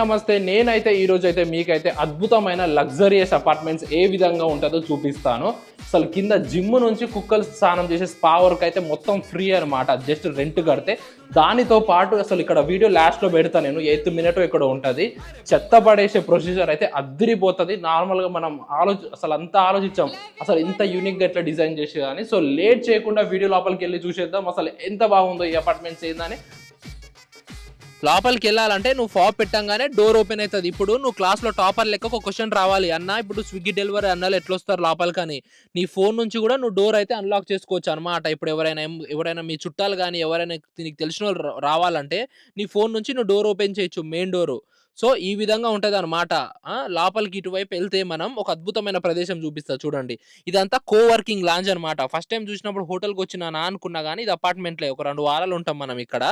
నమస్తే. నేనైతే ఈ రోజు అయితే మీకైతే అద్భుతమైన లగ్జరియస్ అపార్ట్మెంట్స్ ఏ విధంగా ఉంటుందో చూపిస్తాను. అసలు కింద జిమ్ నుంచి కుక్కలు స్నానం చేసే స్పా వరకు అయితే మొత్తం ఫ్రీ అనమాట జస్ట్ రెంట్ కడితే. దానితో పాటు అసలు ఇక్కడ వీడియో లాస్ట్లో పెడతా నేను. ఎయిత్ మినిట్ ఇక్కడ ఉంటుంది. చెత్త పడేసే ప్రొసీజర్ అయితే అద్దరిపోతుంది. నార్మల్గా మనం ఆలోచి అసలు అంతా ఆలోచించాం. అసలు ఇంత యూనిక్గా ఎట్లా డిజైన్ చేసే సో లేట్ చేయకుండా వీడియో లోపలికి వెళ్ళి చూసేద్దాం. అసలు ఎంత బాగుందో ఈ అపార్ట్మెంట్స్ ఏందని. లోపలికి వెళ్ళాలంటే నువ్వు ఫాప్ పెట్టంగానే డోర్ ఓపెన్ అవుతుంది. ఇప్పుడు నువ్వు క్లాస్లో టాపర్ లెక్క ఒక క్వశ్చన్ రావాలి. అన్న ఇప్పుడు స్విగ్గీ డెలివరీ అన్నాలు ఎట్లా వస్తారు లోపలికి అని నీ ఫోన్ నుంచి కూడా నువ్వు డోర్ అయితే అన్లాక్ చేసుకోవచ్చు అనమాట ఇప్పుడు ఎవరైనా ఎవరైనా మీ చుట్టాలు కానీ ఎవరైనా నీకు తెలిసిన వాళ్ళు రావాలంటే నీ ఫోన్ నుంచి నువ్వు డోర్ ఓపెన్ చేయొచ్చు మెయిన్ డోరు సో ఈ విధంగా ఉంటుంది అనమాట లోపలికి ఇటువైపు వెళ్తే మనం ఒక అద్భుతమైన ప్రదేశం చూపిస్తా చూడండి. ఇదంతా కోవర్కింగ్ లాంజ్ అనమాట ఫస్ట్ టైం చూసినప్పుడు హోటల్కి వచ్చినానా అనుకున్నా కానీ ఇది అపార్ట్మెంట్లే ఒక రెండు వారాలు ఉంటాం మనం ఇక్కడ.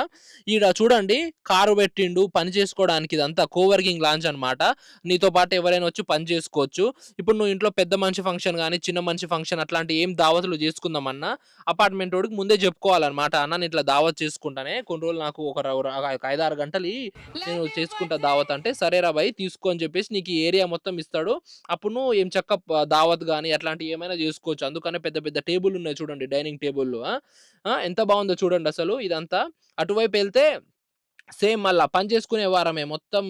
ఈడ చూడండి కారు పెట్టిండు పని చేసుకోవడానికి ఇదంతా కోవర్కింగ్ లాంచ్ అన్నమాట. నీతో పాటు ఎవరైనా వచ్చి పని చేసుకోవచ్చు. ఇప్పుడు నువ్వు ఇంట్లో పెద్ద మంచి ఫంక్షన్ కానీ చిన్న మంచి ఫంక్షన్ అట్లాంటి ఏం దావతులు చేసుకుందామన్నా అపార్ట్మెంట్ వాడికి ముందే చెప్పుకోవాలన్నమాట. అన్న నేను ఇట్లా దావత్ చేసుకుంటానే. కొన్ని రోజులు నాకు ఒక ఐదారు గంటలు నేను చేసుకుంటా దావత్ అంటే సరేరా బాయ్ తీసుకో అని చెప్పేసి నీకు ఈ ఏరియా మొత్తం ఇస్తాడు. అప్పుడు నువ్వు ఏం చక్క దావత్ కానీ అట్లాంటివి ఏమైనా చేసుకోవచ్చు. అందుకనే పెద్ద పెద్ద టేబుల్ ఉన్నాయి చూడండి డైనింగ్ టేబుల్ ఎంత బాగుందో చూడండి అసలు ఇదంతా. అటువైపు వెళ్తే సేమ్ మళ్ళా పని చేసుకునే వారమే మొత్తం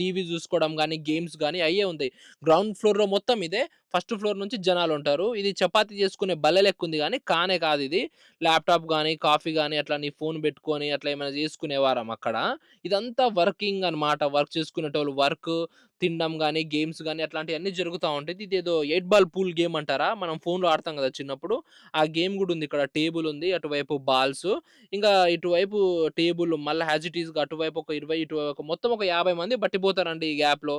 టీవీ చూసుకోవడం కానీ గేమ్స్ కానీ అయ్యే ఉంది గ్రౌండ్ ఫ్లోర్లో మొత్తం ఇదే. ఫస్ట్ ఫ్లోర్ నుంచి జనాలు ఉంటారు ఇది చపాతీ చేసుకునే బల్లె లెక్క ఉంది కానీ కానే కాదు ఇది. ల్యాప్టాప్ కానీ కాఫీ కానీ అట్లా నీ ఫోన్ పెట్టుకొని అట్లా ఏమైనా చేసుకునేవారం అక్కడ. ఇదంతా వర్కింగ్ అన్నమాట. వర్క్ చేసుకునేటోళ్ళు వర్క్ తినడం కానీ గేమ్స్ కానీ అట్లాంటివన్నీ జరుగుతూ ఉంటాయి. ఇది ఏదో ఎయిట్ బాల్ పూల్ గేమ్ అంటారా? మనం ఫోన్లో ఆడతాం కదా చిన్నప్పుడు. ఆ గేమ్ కూడా ఉంది ఇక్కడ. టేబుల్ ఉంది అటువైపు బాల్స్. ఇంకా ఇటువైపు టేబుల్ మళ్ళీ హ్యాజిటీస్గా అటువైపు ఒక ఇరవై ఇటువైపు ఒక మొత్తం ఒక యాభై మంది పట్టిపోతారండి ఈ గ్యాప్లో.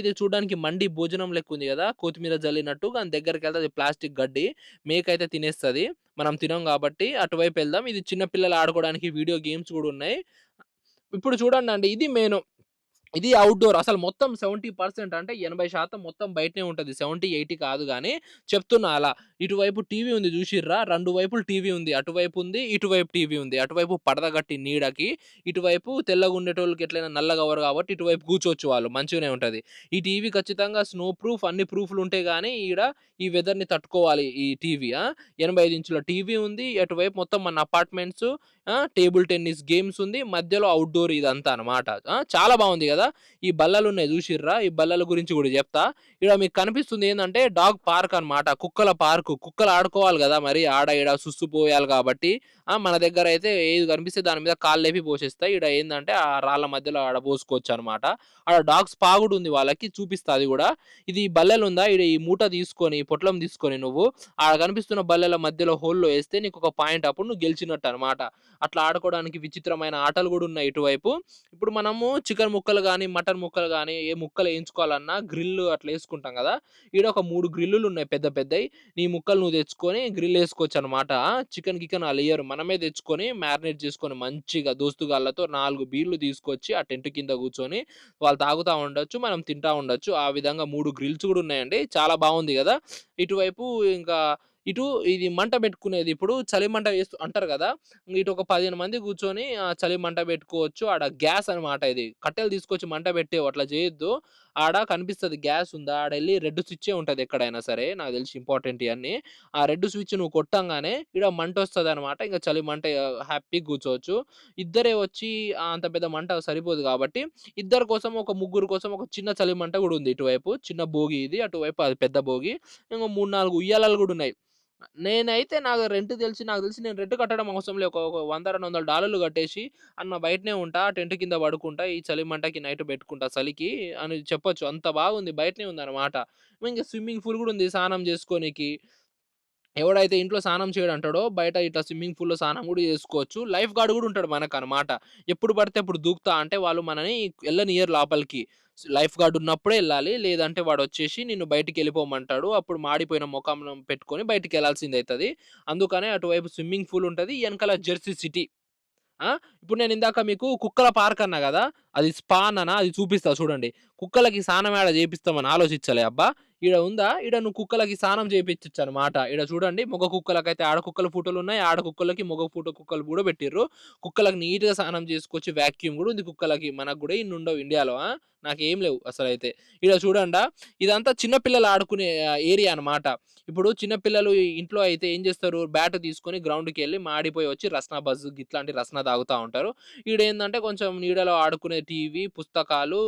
ఇది చూడడానికి మండి భోజనం లెక్క ఉంది కదా. కొత్తిమీర వదిలినట్టు దాని దగ్గరికి వెళ్తే అది ప్లాస్టిక్ గడ్డి మేకైతే తినేస్తుంది. మనం తినం కాబట్టి అటువైపు వెళ్దాం. ఇది చిన్న పిల్లలు ఆడుకోవడానికి వీడియో గేమ్స్ కూడా ఉన్నాయి. ఇప్పుడు చూడండి అండి ఇది మెయిన్. ఇది అవుట్‌డోర్. అసలు మొత్తం 70% అంటే 80% మొత్తం బయటనే ఉంటుంది సెవెంటీ ఎయిటీ కాదు కానీ చెప్తున్నా అలా. ఇటువైపు టీవీ ఉంది చూసిర్రా రెండు వైపులు టీవీ ఉంది. అటువైపు ఉంది, ఇటువైపు టీవీ ఉంది. అటువైపు పడదగట్టి నీడకి, ఇటువైపు తెల్లగుండేటోళ్ళకి ఎట్లైనా నల్లగా అవ్వరు కాబట్టి ఇటువైపు కూర్చోవచ్చు వాళ్ళు. మంచిగానే ఉంటుంది ఈ టీవీ ఖచ్చితంగా స్నో ప్రూఫ్ అన్ని ప్రూఫ్‌లు ఉంటే కానీ ఈడ ఈ వెదర్‌ని తట్టుకోవాలి ఈ టీవీ ఎనభై ఐదు ఇంచుల టీవీ ఉంది. అటువైపు మొత్తం మన అపార్ట్మెంట్స్ టేబుల్ టెన్నిస్ గేమ్స్ ఉంది. మధ్యలో అవుట్‌డోర్ ఇదంతా అన్నమాట. చాలా బాగుంది కదా ఈ బల్లలు ఉన్నాయి చూసిర్రా ఈ బల్లల గురించి కూడా చెప్తా ఈడ మీకు కనిపిస్తుంది ఏందంటే డాగ్ పార్క్ అన్నమాట. కుక్కల పార్క్ కుక్కలు ఆడుకోవాలి కదా మరి ఆడ ఈడ సుస్సు పోయాలి కాబట్టి, మన దగ్గర అయితే ఏది కనిపిస్తే దాని మీద కాళ్ళు లేపి పోసేస్తాయి. ఈడ ఏందంటే ఆ రాళ్ళ మధ్యలో ఆడ పోసుకోవచ్చు అనమాట ఆడ డాగ్స్ పాగుడు ఉంది వాళ్ళకి. చూపిస్తా అది గూడా. ఇది బల్లెలుందా? ఈడ ఈ మూట తీసుకొని, పొట్లం తీసుకొని నువ్వు ఆడ కనిపిస్తున్న బల్లెల మధ్యలో హోల్‌లో నీకు ఒక పాయింట్ అప్పుడు నువ్వు గెలిచినట్టు అనమాట అట్లా ఆడుకోవడానికి విచిత్రమైన ఆటలు కూడా ఉన్నాయి ఇటువైపు. ఇప్పుడు మనము చికెన్ ముక్కలు కానీ మటన్ ముక్కలు కానీ ఏ ముక్కలు వేయించుకోవాలన్నా గ్రిల్ అట్లా వేసుకుంటాం కదా ఈడ ఒక మూడు గ్రిల్లులు ఉన్నాయి పెద్ద పెద్దవి నీ ముక్కలు నువ్వు తెచ్చుకొని గ్రిల్ వేసుకోవచ్చు అనమాట చికెన్ గికెన్ ఆళ్ళియ్యరు. మనమే తెచ్చుకొని మ్యారినేట్ చేసుకొని మంచిగా దోస్తుగాళ్ళతో నాలుగు బీర్లు తీసుకొచ్చి ఆ టెంట్ కింద కూర్చొని వాళ్ళు తాగుతూ ఉండొచ్చు. మనం తింటా ఉండొచ్చు. ఆ విధంగా మూడు గ్రిల్స్ కూడా ఉన్నాయండి. చాలా బాగుంది కదా ఇటువైపు ఇంకా ఇటు ఇది మంట పెట్టుకునేది. ఇప్పుడు చలి మంట వేస్తూ అంటారు కదా ఇటు ఒక 15 మంది కూర్చొని చలి మంట పెట్టుకోవచ్చు. ఆడ గ్యాస్ అన్నమాట ఇది. కట్టెలు తీసుకొచ్చి మంట పెట్టేవు అట్లా చేయొద్దు. ఆడ కనిపిస్తుంది గ్యాస్ ఉందా? వెళ్ళి రెడ్ స్విచ్చే ఉంటుంది ఎక్కడైనా సరే. నాకు తెలిసి ఇంపార్టెంట్ ఇవన్నీ ఆ రెడ్ స్విచ్ నువ్వు కొట్టంగానే ఈడ అనమాట ఇంకా చలి మంట హ్యాపీగా కూర్చోవచ్చు. ఇద్దరే వచ్చి అంత పెద్ద మంట సరిపోదు కాబట్టి, ఇద్దరి కోసం ఒక ముగ్గురు కోసం ఒక చిన్న చలి మంట కూడా ఉంది ఇటువైపు. చిన్న భోగి ఇది. అటువైపు అది పెద్ద భోగి. ఇంకో 3, 4 ఉయ్యాలలు కూడా ఉన్నాయి. నేనైతే నాకు రెంట్ తెలిసి నాకు తెలిసి నేను రెంట్ కట్టడం అవసరం లేదు ఒక వంద రెండు వందల డాలర్లు కట్టేసి అన్న బయటనే ఉంటా. టెంట్ కింద పడుకుంటా. ఈ చలి మంటకి నైట్ పెట్టుకుంటా చలికి అని చెప్పొచ్చు. అంత బాగుంది. బయటనే ఉంది అన్నమాట ఇంకా స్విమ్మింగ్ పూల్ కూడా ఉంది స్నానం చేసుకోనికి. ఎవడైతే ఇంట్లో స్నానం చేయడంటాడో బయట ఇట్లా స్విమ్మింగ్ పూల్‌లో స్నానం కూడా చేసుకోవచ్చు. లైఫ్ గార్డ్ కూడా ఉంటాడు మనకన్నమాట. ఎప్పుడు పడితే అప్పుడు దూకుతా అంటే వాళ్ళు మనని వెళ్ళనియర్ లోపలికి. లైఫ్ గార్డ్ ఉన్నప్పుడే వెళ్ళాలి లేదంటే వాడు వచ్చేసి నిన్ను బయటికెళ్ళిపోమంటాడు. అప్పుడు మాడిపోయిన మొఖం పెట్టుకొని బయటికెళ్ళాల్సిందయితది. అందుకనే అటువైపు స్విమ్మింగ్ పూల్ ఉంటుంది వెనకాల జెర్సీ సిటీ. ఇప్పుడు నేను ఇందాక మీకు కుక్కల పార్క్ అన్నా కదా అది స్పాన్ అన్నానా? అది చూపిస్తా చూడండి. కుక్కలకి స్నానం ఏడ చేపిస్తామని ఆలోచించలే అబ్బా ఈడ ఉందా? ఈడ నువ్వు కుక్కలకి స్నానం చేయించచ్చు అనమాట ఈడ చూడండి మొగ కుక్కలకైతే ఆడ కుక్కల ఫోటోలు ఉన్నాయి. ఆడ కుక్కలకి మగ ఫోటో కుక్కలు కూడా పెట్టిర్రు. కుక్కలకు నీట్గా స్నానం చేసుకొచ్చి వ్యాక్యూమ్ కూడా ఉంది కుక్కలకి. మనకు కూడా ఇన్ని ఉండవు ఇండియాలో నాకు నాకేం లేవు అసలు అయితే ఈడ చూడండా ఇదంతా చిన్నపిల్లలు ఆడుకునే ఏరియా అన్నమాట. ఇప్పుడు చిన్నపిల్లలు ఇంట్లో అయితే ఏం చేస్తారు? బ్యాట్ తీసుకొని గ్రౌండ్కి వెళ్ళి మాడిపోయి వచ్చి రస్నా బజ్ ఇట్లాంటి రస్నా తాగుతూ ఉంటారు. ఈడ ఏంటంటే కొంచెం నీడలో ఆడుకునే టీవీ పుస్తకాలు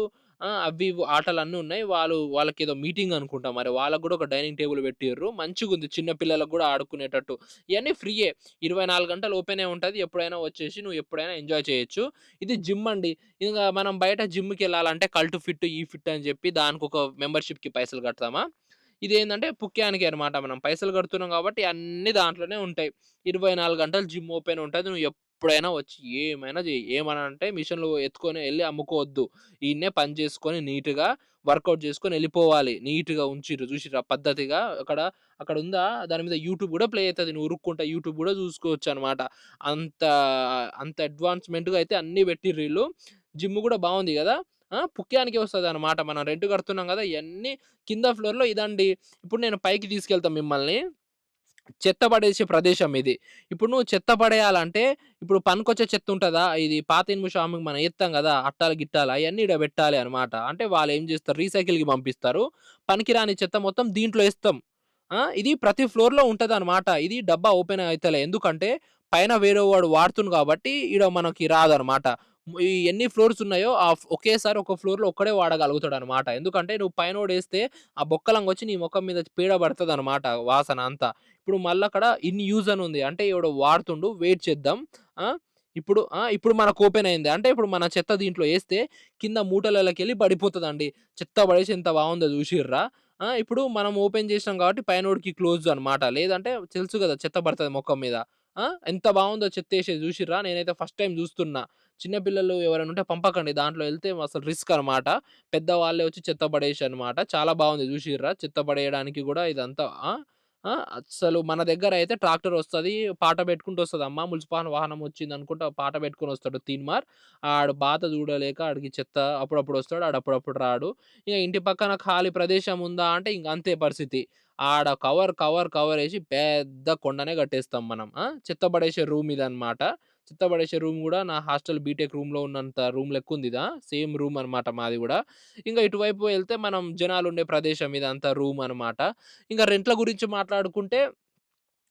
అవి ఆటలు అన్నీ ఉన్నాయి. వాళ్ళు వాళ్ళకి ఏదో మీటింగ్ అనుకుంటా. మరి వాళ్ళకి కూడా ఒక డైనింగ్ టేబుల్ పెట్టిర్రు. మంచిగా ఉంది చిన్న పిల్లలకు కూడా ఆడుకునేటట్టు. ఇవన్నీ ఫ్రీయే. ఇరవై నాలుగు గంటలు ఓపెనే ఉంటుంది. ఎప్పుడైనా వచ్చేసి నువ్వు ఎప్పుడైనా ఎంజాయ్ చేయొచ్చు. ఇది జిమ్ అండి. ఇంకా మనం బయట జిమ్కి వెళ్ళాలంటే కల్టు ఫిట్ ఈ ఫిట్ అని చెప్పి దానికి ఒక మెంబర్షిప్కి పైసలు కడతామా? ఇది ఏంటంటే పుక్యానికి అనమాట మనం. పైసలు కడుతున్నాం కాబట్టి అన్ని దాంట్లోనే ఉంటాయి. ఇరవై నాలుగు గంటలు జిమ్ ఓపెన్ ఉంటుంది. నువ్వు ఎప్పుడైనా వచ్చి ఏమైనా చేయి అంటే మిషన్లు ఎత్తుకొని వెళ్ళి అమ్ముకోవద్దు. ఈయన్నే పని చేసుకొని నీట్గా వర్కౌట్ చేసుకొని వెళ్ళిపోవాలి నీట్గా ఉంచిర్రు చూసిర్రు పద్ధతిగా. అక్కడ అక్కడ ఉందా? దాని మీద యూట్యూబ్ కూడా ప్లే అవుతుంది నువ్వు ఉరుక్కుంటా యూట్యూబ్ కూడా చూసుకోవచ్చు అనమాట అంత అంత అడ్వాన్స్మెంట్గా అయితే అన్నీ పెట్టిర్రు వీళ్ళు. జిమ్ కూడా బాగుంది కదా? పుక్యానికి వస్తుంది అనమాట మనం రెంట్ కడుతున్నాం కదా? ఇవన్నీ కింద ఫ్లోర్లో ఇదండి. ఇప్పుడు నేను పైకి తీసుకెళ్తాను మిమ్మల్ని. చెత్త పడేసే ప్రదేశం ఇది. ఇప్పుడు నువ్వు చెత్త పడేయాలంటే ఇప్పుడు పనికొచ్చే చెత్త ఉంటుందా? ఇది పాత ఇనుము షామింగ్ మనం ఎత్తాం కదా అట్టాలు గిట్టాలు అవన్నీ ఇక్కడ పెట్టాలి అనమాట అంటే వాళ్ళు ఏం చేస్తారు? రీసైకిల్కి పంపిస్తారు. పనికిరాని చెత్త మొత్తం దీంట్లో వేస్తాం. ఇది ప్రతి ఫ్లోర్లో ఉంటుంది అనమాట ఇది డబ్బా ఓపెన్ అవుతలే ఎందుకంటే పైన వేరే వాడు వాడుతుంది కాబట్టి ఇక్కడ మనకి రాదనమాట ఈ ఎన్ని ఫ్లోర్స్ ఉన్నాయో ఆ ఒకేసారి ఒక ఫ్లోర్లో ఒక్కడే వాడగలుగుతాడు అనమాట ఎందుకంటే నువ్వు పైన వేస్తే ఆ బొక్కలంగా వచ్చి నీ ముఖం మీద పీడ పడుతుంది అనమాట వాసన అంతా. ఇప్పుడు మళ్ళీ అక్కడ ఇన్ యూజ్ అని ఉంది. అంటే ఎవడో వాడుతుండు వెయిట్ చేద్దాం. ఇప్పుడు ఇప్పుడు మనకు ఓపెన్ అయింది. అంటే ఇప్పుడు మన చెత్త దీంట్లో వేస్తే కింద మూటలకి వెళ్ళి పడిపోతుందండి. చెత్త పడేసి ఎంత బాగుందో చూసిర్రా? ఇప్పుడు మనం ఓపెన్ చేసినాం కాబట్టి పైనోడికి క్లోజ్ అనమాట. లేదంటే తెలుసు కదా చెత్త పడుతుంది మొక్క మీద. ఎంత బాగుందో చెత్త వేసేది చూసిర్రా? నేనైతే ఫస్ట్ టైం చూస్తున్నా. చిన్నపిల్లలు ఎవరైనా ఉంటే పంపకండి. దాంట్లో వెళ్తే అసలు రిస్క్ అనమాట పెద్దవాళ్ళే వచ్చి చెత్త పడేసి అనమాట చాలా బాగుంది చూసిర్రా? చెత్త పడేయడానికి కూడా ఇదంతా అసలు మన దగ్గర అయితే ట్రాక్టర్ వస్తుంది పాట పెట్టుకుంటూ వస్తుంది. అమ్మ మున్సిపాల్ వాహనం వచ్చింది అనుకుంటా పాట పెట్టుకొని వస్తాడు తీన్మార్ ఆడు బాత చూడలేక ఆడికి చెత్త అప్పుడప్పుడు వస్తాడు ఆడు అప్పుడప్పుడు రాడు. ఇక ఇంటి పక్కన ఖాళీ ప్రదేశం ఉందా అంటే ఇంక అంతే పరిస్థితి. ఆడ కవర్ కవర్ కవర్ వేసి పెద్ద కొండనే కట్టేస్తాం మనం. చెత్త పడేసే రూమ్ ఇది అనమాట చెత్త పడేసే రూమ్ కూడా నా హాస్టల్ బీటెక్ రూమ్లో ఉన్నంత రూమ్ లెక్క ఉంది ఇదా. సేమ్ రూమ్ అనమాట మాది కూడా. ఇంకా ఇటువైపు వెళ్తే మనం జనాలు ఉండే ప్రదేశం ఇది అంత రూమ్ అనమాట ఇంకా రెంట్ల గురించి మాట్లాడుకుంటే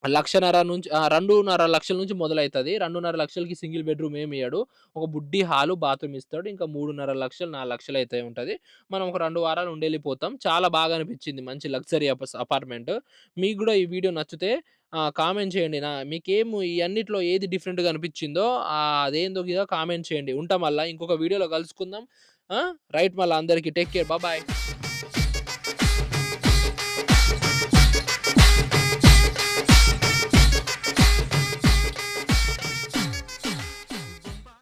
లక్షన్నర నుంచి రెండున్నర లక్షల నుంచి మొదలవుతుంది రెండున్నర లక్షలకి సింగిల్ బెడ్రూమ్ ఏమి ఇయ్యాడు. ఒక బుడ్డి హాలు బాత్రూమ్ ఇస్తాడు. ఇంకా మూడున్నర లక్షలు నాలుగు లక్షలు అయితే ఉంటుంది. మనం ఒక రెండు వారాలు ఉండేళ్ళిపోతాం. చాలా బాగా అనిపించింది. మంచి లగ్జరీ అపార్ట్మెంట్. మీకు కూడా ఈ వీడియో నచ్చితే కామెంట్ చేయండి. నా మీకేం ఈ అన్నిట్లో ఏది డిఫరెంట్గా అనిపించిందో అదేందో అదేందో కామెంట్ చేయండి. ఉంటాం మళ్ళీ ఇంకొక వీడియోలో కలుసుకుందాం. రైట్ మళ్ళీ అందరికీ. Take care. బాయ్.